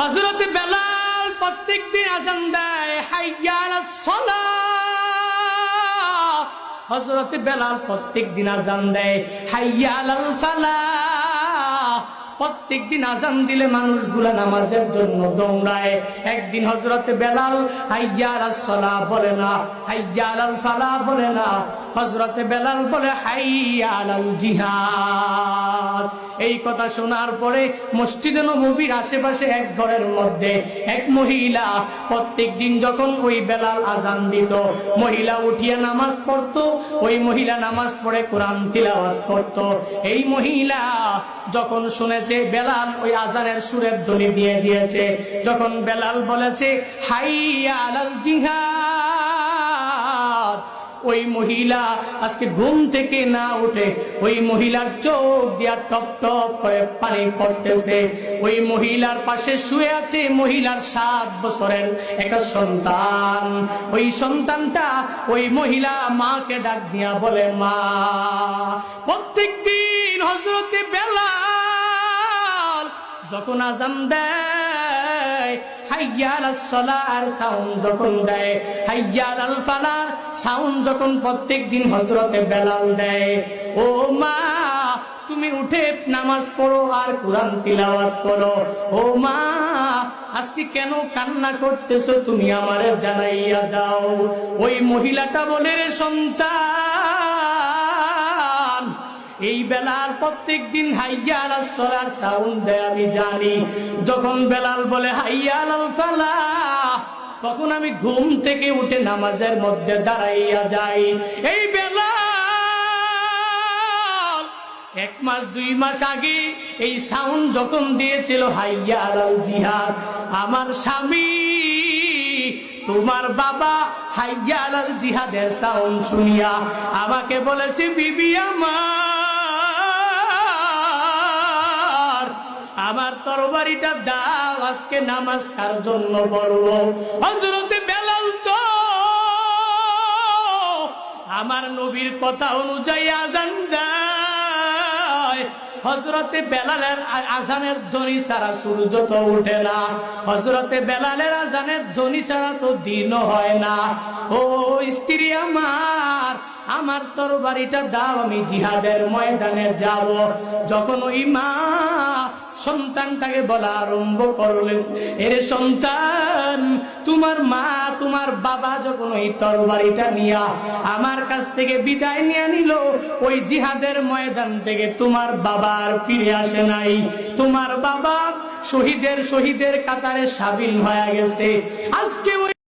হজরত বেলাল প্রত্যেক দিন আজান দেয় হাইয়াল হজরত বেলাল প্রত্যেক দিন আজান দেয় হাইয়াল ফালা প্রত্যেক দিন আজান দিলে মানুষগুলা নামাজের জন্য দৌড়ায়। একদিন হজরত বেলাল হাইয়ার সলা বলে না। হাইয়ার আল ফালা বলে না। হজরত বেলাল বলে হাইয়াল আল জিহাদ এই কথা শোনার পরে মসজিদে নবীর আশেপাশে এক ঘরের মধ্যে এক মহিলা প্রত্যেক দিন যখন ওই বেলাল আজান দিত, মহিলা উঠিয়া নামাজ পড়তো, ওই মহিলা নামাজ পড়ে কোরআন তিলাওয়াত করতো। এই মহিলা যখন শুনেছে বেলাল ওই আজানের সুরের ধ্বনি দিয়ে দিয়েছে। যখন বেলাল বলেছে হাইয়া আলাল জিহাদ ওই মহিলা আজকে ঘুম থেকে না উঠে ওই মহিলার চোখ দিয়া টপ টপ করে পানি পড়তেছে। ওই মহিলার পাশে শুয়ে আছে মহিলার সাত বছরের একটা সন্তান। ওই সন্তানটা ওই মহিলা মাকে ডাক দিয়া বলে, মা যখন আজান দেয় হাইয়ার সলার সাউন্ড যখন দেয় হাইয়ার আল ফালার সাউন্ড যখন প্রত্যেক দিন হজরতে বেলাল দেয়, ও মা, তুমি উঠে নামাজ পড়ো আর কোরআন তিলাওয়াত করো। ও মা, আজকে কেন কান্না করতেছো তুমি আমারে জানাইয়া দাও। ওই মহিলাটা বলে, রে সন্তান এই বেলাল প্রত্যেক দিন হাইয়াল সলার সাউন্ড দেয়, আমি জানি। যখন বেলাল বলে হাইয়াল ফালা তখন আমি ঘুম থেকে উঠে নামাজের মধ্যে দাঁড়াইয়া যাই। এই বেলাল, এক মাস, দুই মাস আগে এই সাউন্ড যখন দিয়েছিল হাইয়াল জিহাদ, আমার স্বামী, তোমার বাবা হাইয়াল জিহাদের সাউন্ড শুনিয়া আমাকে বলেছে, বিবি আমার আমার তরবারিটা দাও, আজকে নামাজ কার জন্য পড়ব? হজরতে বেলাল তো আমার নবীর কথা অনুযায়ী আজান হজরতে বেলালের আজানের ধ্বনি ছাড়া সূর্য তো উঠে না। হজরতে বেলালের আজানের ধ্বনি ছাড়া তো দিনও হয় না। ও স্ত্রী আমার আমার তরবারিটা দাও, আমি জিহাদের ময়দানে যাব। যখন মা সন্তানটাকে বলা আরম্ভ করলেন। এর সন্তান, তোমার মা, তোমার বাবা যখন ওই তরবারিটা নিয়া আমার কাছ থেকে বিদায় নিয়ে নিল, ওই জিহাদের ময়দান থেকে তোমার বাবা আর ফিরে আসে নাই। তোমার বাবা শহীদের শহীদের কাতারে সাবিল হয়ে গেছে। আজকে